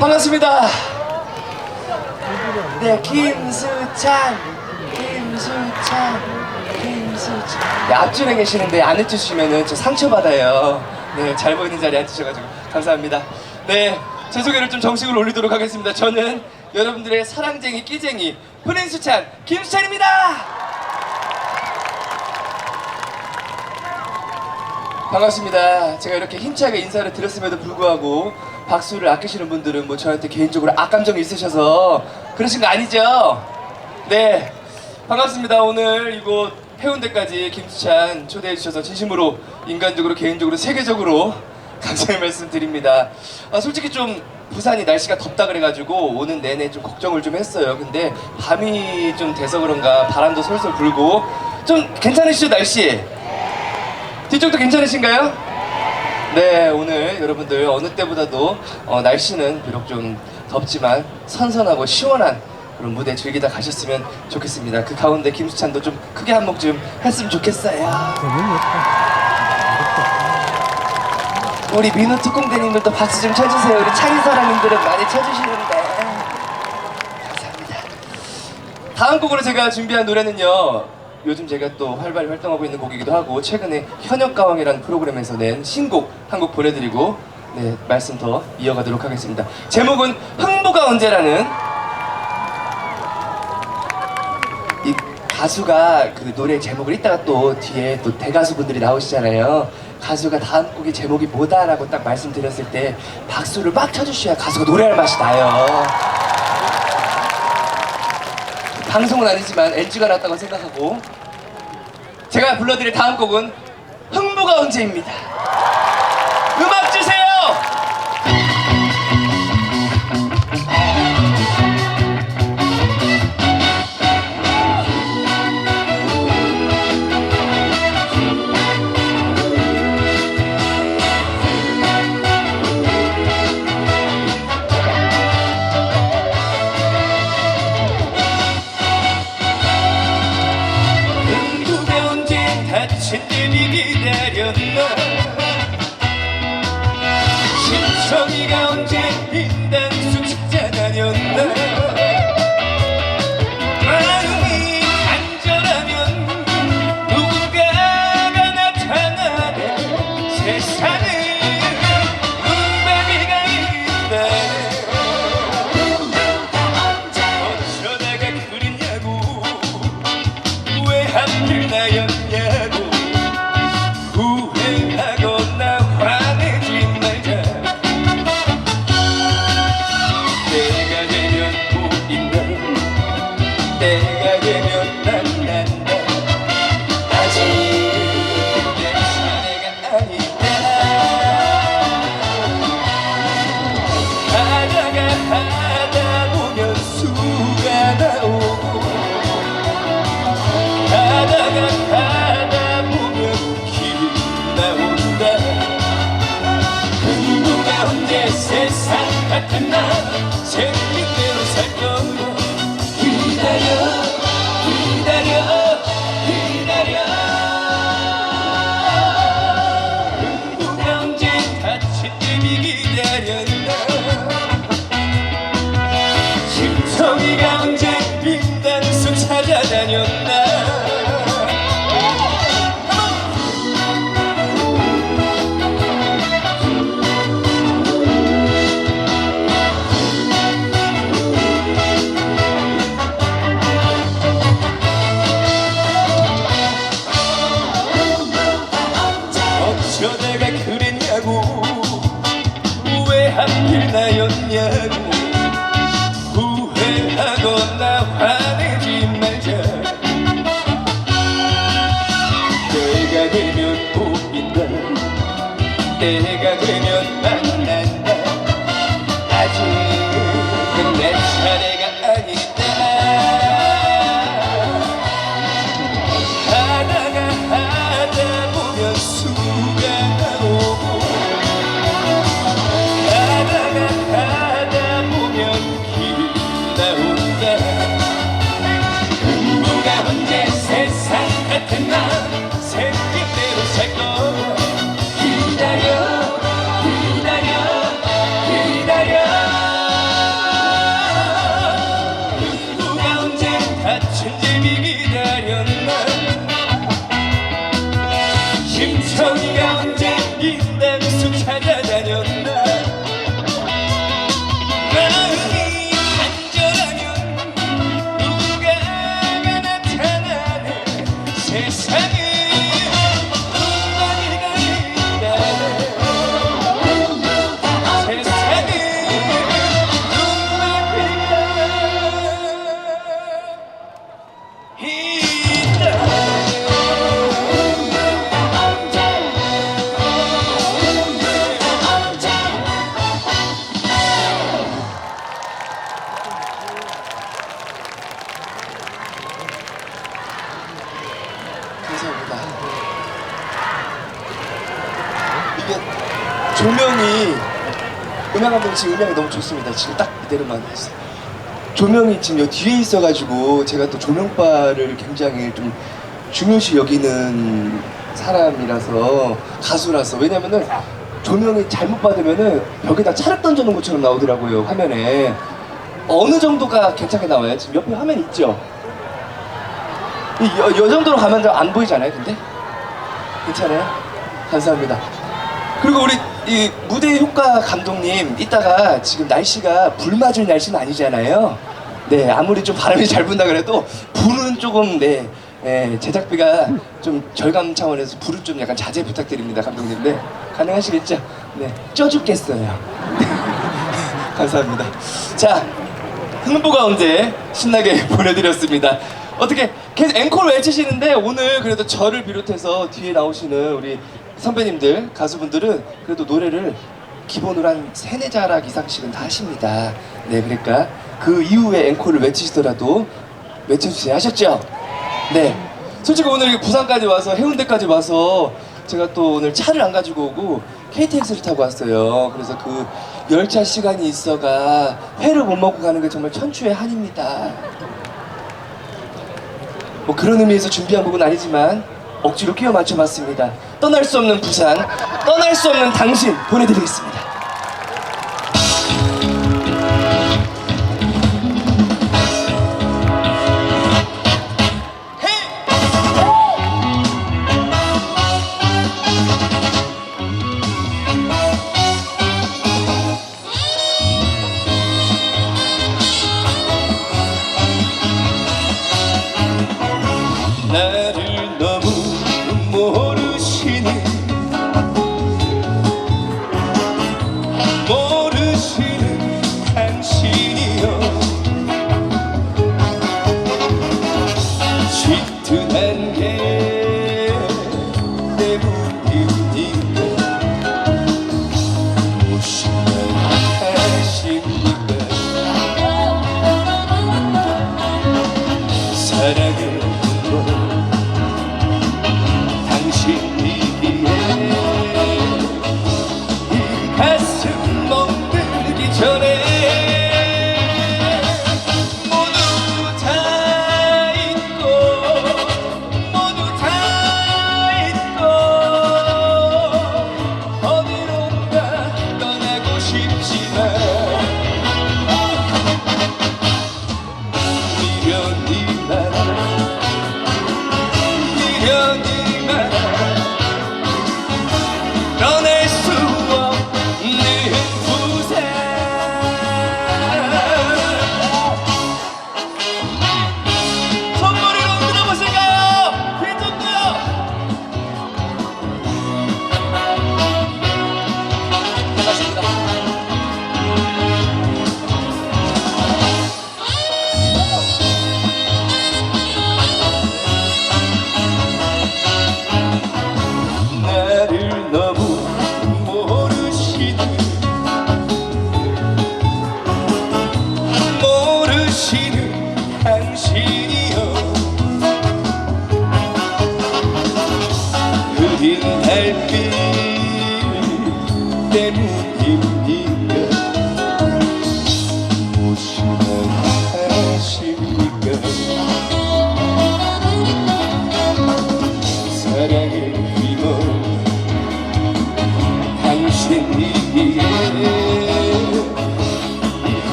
반갑습니다. 네, 김수찬, 김수찬, 김수찬. 네, 앞줄에 계시는데 안 해주시면은 저 상처받아요. 네, 잘 보이는 자리에 앉으셔가지고 감사합니다. 네, 제 소개를 좀 정식으로 올리도록 하겠습니다. 저는 여러분들의 사랑쟁이, 끼쟁이, 프린수찬, 김수찬입니다. 반갑습니다. 제가 이렇게 힘차게 인사를 드렸음에도 불구하고 박수를 아끼시는 분들은 뭐 저한테 개인적으로 악감정이 있으셔서 그러신 거 아니죠? 네. 반갑습니다. 오늘 이곳 해운대까지 김수찬 초대해 주셔서 진심으로 인간적으로 개인적으로 세계적으로 감사의 말씀 드립니다. 아, 솔직히 좀 부산이 날씨가 덥다 그래가지고 오는 내내 좀 걱정을 좀 했어요. 근데 밤이 좀 돼서 그런가 바람도 솔솔 불고 좀 괜찮으시죠 날씨? 뒤쪽도 괜찮으신가요? 네, 오늘 여러분들 어느 때보다도 어, 날씨는 비록 좀 덥지만 선선하고 시원한 그런 무대 즐기다 가셨으면 좋겠습니다. 그 가운데 김수찬도 좀 크게 한몫 좀 했으면 좋겠어요. 우리 민우 특공대님들도 박수 좀 쳐주세요. 우리 창의사랑님들은 많이 쳐주시는데. 감사합니다. 다음 곡으로 제가 준비한 노래는요. 요즘 제가 또 활발히 활동하고 있는 곡이기도 하고 최근에 현역가왕이라는 프로그램에서 낸 신곡 한 곡 보내드리고 네 말씀 더 이어가도록 하겠습니다. 제목은 흥부가 언제라는 이 가수가 그 노래 제목을 이따가 또 뒤에 또 대가수분들이 나오시잖아요. 가수가 다음 곡의 제목이 뭐다라고 딱 말씀드렸을 때 박수를 막 쳐주셔야 가수가 노래할 맛이 나요. 방송은 아니지만 NG가 났다고 생각하고 제가 불러드릴 다음 곡은 흥부가 언제입니다. 세상 같은 나 내가 지금 딱 이대로만 했어요. 조명이 지금 여기 뒤에 있어가지고 제가 또 조명바를 굉장히 좀 중요시 여기는 사람이라서 가수라서 왜냐면은 조명이 잘못 받으면은 벽에다 차를 던져놓은 것처럼 나오더라고요 화면에 어느 정도가 괜찮게 나와요? 지금 옆에 화면 있죠? 이 여, 여 정도로 가면 안 보이잖아요, 근데? 괜찮아요? 감사합니다. 그리고 우리 이 무대 효과 감독님, 이따가 지금 날씨가 불 맞을 날씨는 아니잖아요. 네, 아무리 좀 바람이 잘 분다 그래도 불은 조금, 네, 예, 제작비가 좀 절감 차원에서 불을 좀 약간 자제 부탁드립니다, 감독님. 네, 가능하시겠죠? 네, 쪄 죽겠어요. 감사합니다. 자, 흥부가 언제 신나게 보내드렸습니다. 어떻게 계속 앵콜 외치시는데 오늘 그래도 저를 비롯해서 뒤에 나오시는 우리 선배님들 가수분들은 그래도 노래를 기본으로 한 세네 자락 이상씩은 다 하십니다. 네, 그러니까 그 이후에 앵콜을 외치시더라도 외쳐주세요. 하셨죠? 네. 솔직히 오늘 부산까지 와서 해운대까지 와서 제가 또 오늘 차를 안 가지고 오고 KTX를 타고 왔어요. 그래서 그 열차 시간이 있어가 회를 못 먹고 가는 게 정말 천추의 한입니다. 뭐 그런 의미에서 준비한 곡은 아니지만 억지로 끼워 맞춰봤습니다. 떠날 수 없는 부산, 떠날 수 없는 당신 보내드리겠습니다.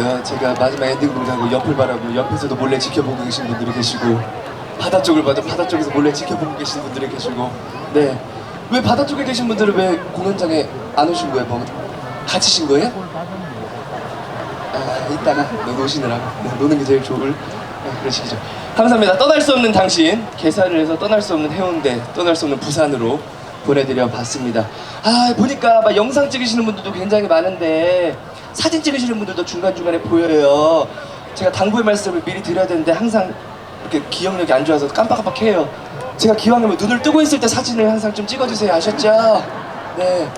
모르겠어요. 제가 마지막 엔딩 공개하고 옆을 바라고 옆에서도 몰래 지켜보고 계신 분들이 계시고 바다 쪽을 봐도 바다 쪽에서 몰래 지켜보고 계신 분들이 계시고 네. 왜 바다 쪽에 계신 분들은 왜 공연장에 안 오신 거예요? 뭐 갇히신 거예요? 아, 이따가 너 노시느라고 네, 노는 게 제일 좋을 네, 그러시죠. 감사합니다. 떠날 수 없는 당신 개사를 해서 떠날 수 없는 해운대 떠날 수 없는 부산으로 보내드려 봤습니다. 아 보니까 막 영상 찍으시는 분들도 굉장히 많은데 사진 찍으시는 분들도 중간 중간에 보여요. 제가 당부의 말씀을 미리 드려야 되는데 항상 이렇게 기억력이 안 좋아서 깜빡깜빡해요. 제가 기왕이면 눈을 뜨고 있을 때 사진을 항상 좀 찍어주세요. 아셨죠? 네.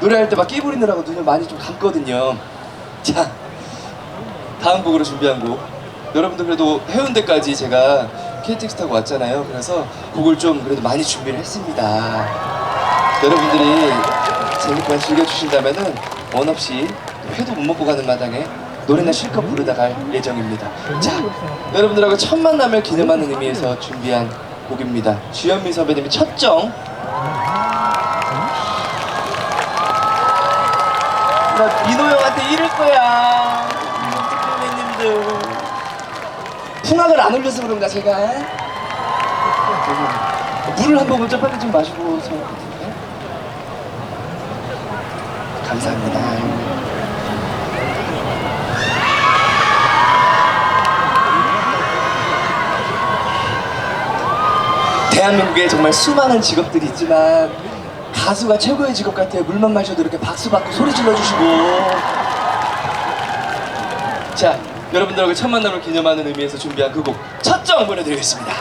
노래할 때 막 끼 부리느라고 눈을 많이 좀 감거든요. 자, 다음 곡으로 준비한 곡. 여러분들 그래도 해운대까지 제가 KTX 타고 왔잖아요. 그래서 곡을 좀 그래도 많이 준비를 했습니다. 여러분들이 재밌게 즐겨주신다면은 원 없이 회도 못 먹고 가는 마당에 노래나 실컷 부르다 갈 예정입니다. 자, 여러분들하고 첫 만남을 기념하는 의미에서 준비한 곡입니다. 주현미 선배님의 첫정 나 민호 형한테 이럴 거야. 선배님들. 풍악을 안 올려서 그런가 제가? 물을 한 모금 좀 빨리 좀 마시고서. 네? 감사합니다. 대한민국에 정말 수많은 직업들이 있지만 가수가 최고의 직업 같아요. 물만 마셔도 이렇게 박수 받고 소리 질러주시고. 자, 여러분들하고 첫 만남을 기념하는 의미에서 준비한 그 곡 첫정 보내드리겠습니다.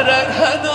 어지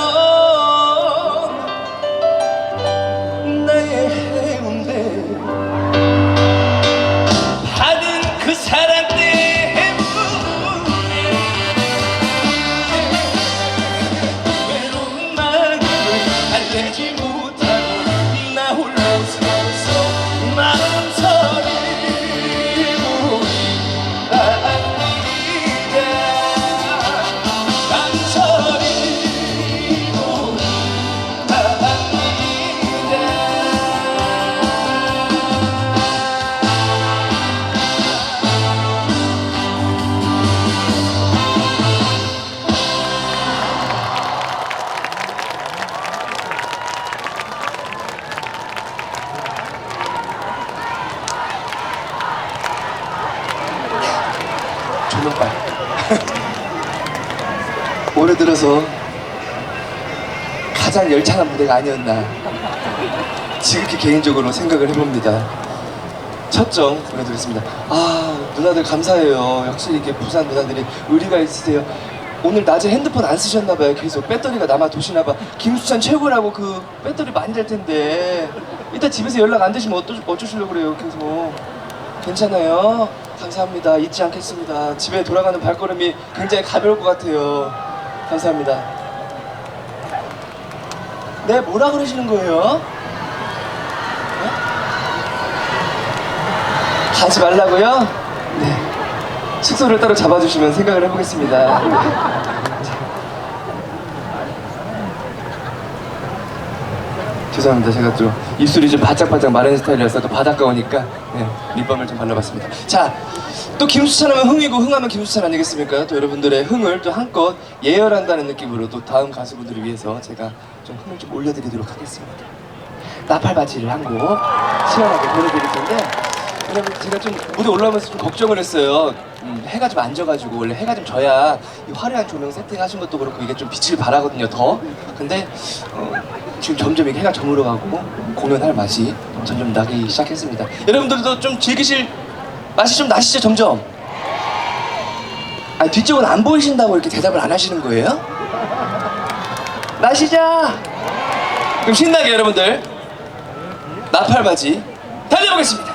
조명빨 올해 들어서 가장 열창한 무대가 아니었나. 지극히 개인적으로 생각을 해봅니다. 첫정 보내드리겠습니다. 아 누나들 감사해요. 역시 이게 부산 누나들이 의리가 있으세요. 오늘 낮에 핸드폰 안 쓰셨나봐요. 계속 배터리가 남아 도시나봐. 김수찬 최고라고 그 배터리 많이 될 텐데. 이따 집에서 연락 안 되시면 어떠, 어쩌시려고 그래요 계속. 괜찮아요. 감사합니다. 잊지 않겠습니다. 집에 돌아가는 발걸음이 굉장히 가벼울 것 같아요. 감사합니다. 네, 뭐라 그러시는 거예요? 네? 가지 말라고요? 네. 숙소를 따로 잡아주시면 생각을 해보겠습니다. 죄송합니다. 제가 또 입술이 좀 바짝바짝 마른 스타일이라서 또 바닷가 오니까 네, 립밤을 좀 발라봤습니다. 자, 또 김수찬 하면 흥이고 흥하면 김수찬 아니겠습니까? 또 여러분들의 흥을 또 한껏 예열한다는 느낌으로 또 다음 가수분들을 위해서 제가 좀 흥을 좀 올려드리도록 하겠습니다. 나팔바지를 한 곡 시원하게 보내드릴 텐데 왜냐면 제가 좀 무대 올라오면서 좀 걱정을 했어요. 음, 해가 좀 안 져가지고 원래 해가 좀 져야 이 화려한 조명 세팅하신 것도 그렇고 이게 좀 빛을 발하거든요 더. 근데 어, 지금 점점 이게 해가 저물어가고 공연할 맛이 점점 나기 시작했습니다. 여러분들도 좀 즐기실 맛이 좀 나시죠 점점. 아 뒤쪽은 안 보이신다고 이렇게 대답을 안 하시는 거예요? 나시죠? 그럼 신나게 여러분들 나팔바지 달려보겠습니다.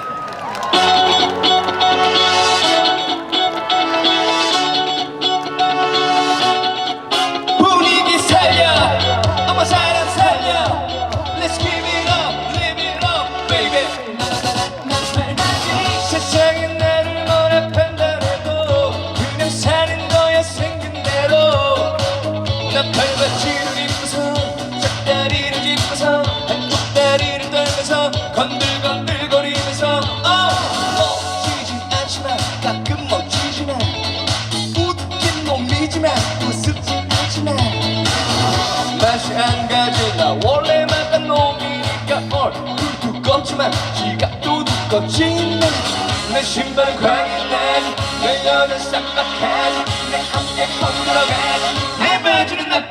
두껍지 내 신발은 광인나지 내 여자 싹박하지 내 어깨 흔들어가지 내 바지는 나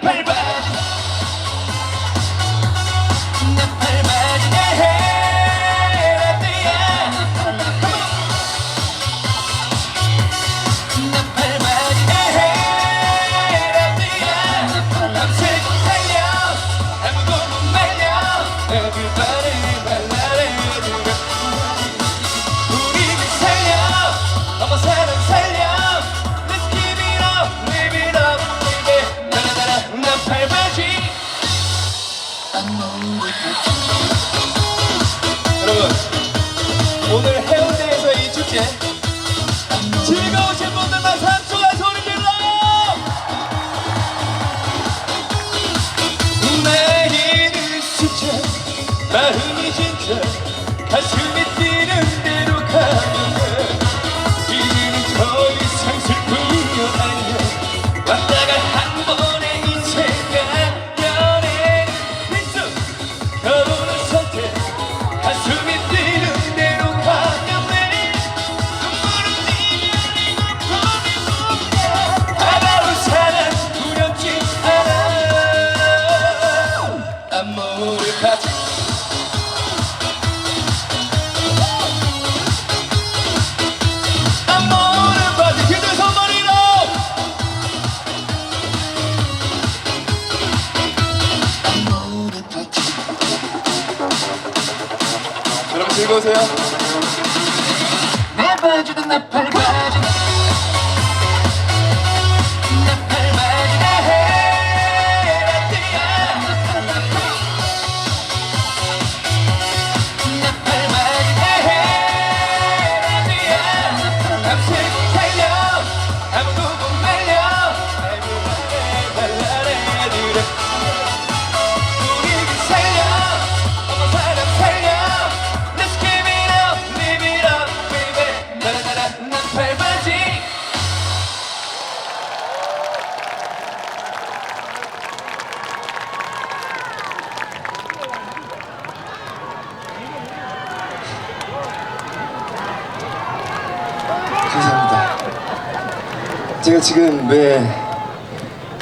왜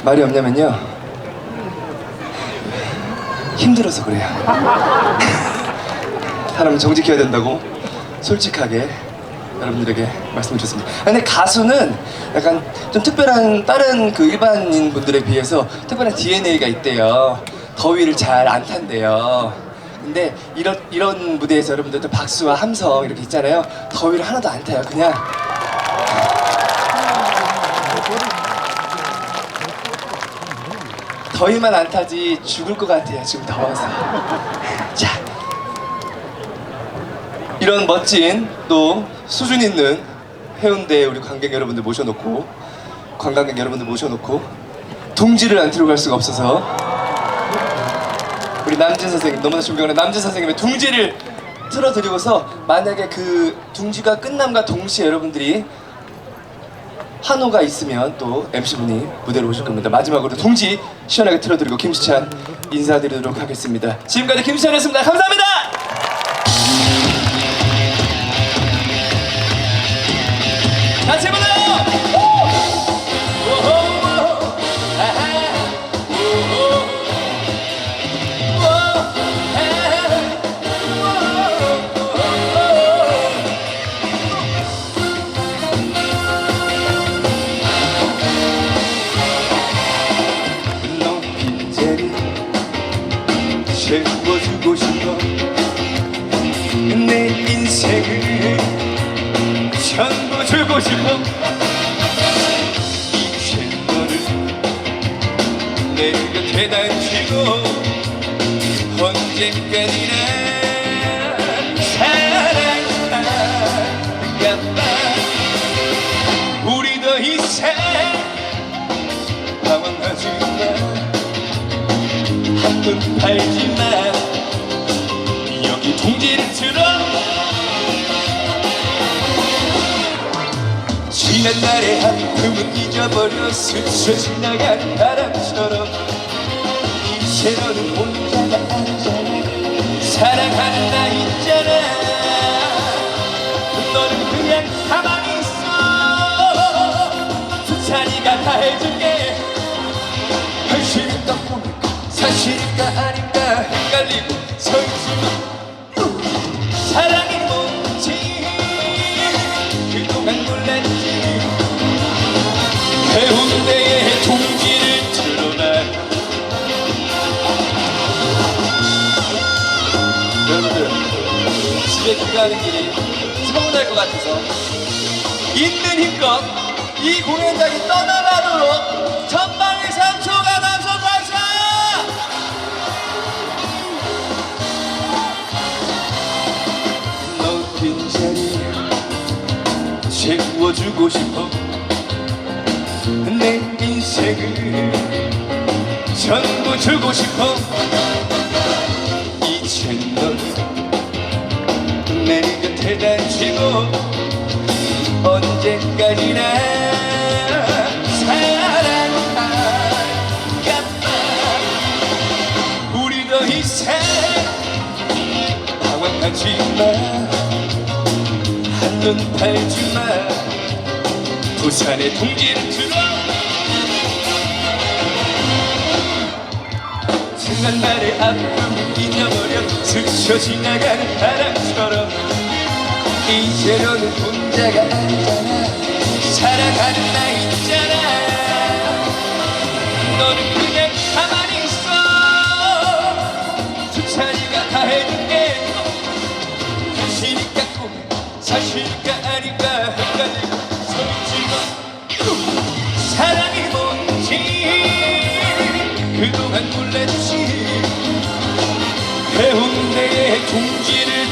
말이 없냐면요. 힘들어서 그래요. 사람은 정직해야 된다고 솔직하게 여러분들에게 말씀을 드렸습니다. 아, 근데 가수는 약간 좀 특별한 다른 그 일반인 분들에 비해서 특별한 DNA가 있대요. 더위를 잘 안 탄대요. 근데 이런 이런 무대에서 여러분들도 박수와 함성 이렇게 있잖아요. 더위를 하나도 안 타요. 그냥 더위만 안 타지 죽을 것 같아요 지금 더워서 자 이런 멋진 또 수준 있는 해운대 우리 관객 여러분들 모셔놓고 관광객 여러분들 모셔놓고 둥지를 안 틀고 갈 수가 없어서 우리 남진 선생님 너무나 존경하는 남진 선생님의 둥지를 틀어드리고서 만약에 그 둥지가 끝남과 동시에 여러분들이 한호가 있으면 또 MC분이 무대로 오실 겁니다. 마지막으로 동지 시원하게 틀어드리고 김수찬 인사드리도록 하겠습니다. 지금까지 김수찬이었습니다. 감사합니다. 마 여기 동지를 들어. 지난 날의 아픔은 잊어버려 스쳐 지나간 바람처럼 이제 너는 혼 사실일까 아닌가 헷갈리고 서 있지만 사랑이 뭔지 그동안 몰랐지. 해운대의 동지를 틀어놔 여러분들 집에 귀가하는 길이 서운할 것 같아서 있는 힘껏 이 공연장이 떠나가도록 전방 주고 싶어. 내 인생을 전부 주고 싶어. 이젠 넌내 곁에다 쥐고 언제까지나 방황하지 마. 한눈 팔지 마 부산의 동지를 들어 지난 날의 아픔 잊어버려 스쳐 지나가는 바람처럼. 이제 너는 혼자가 아니잖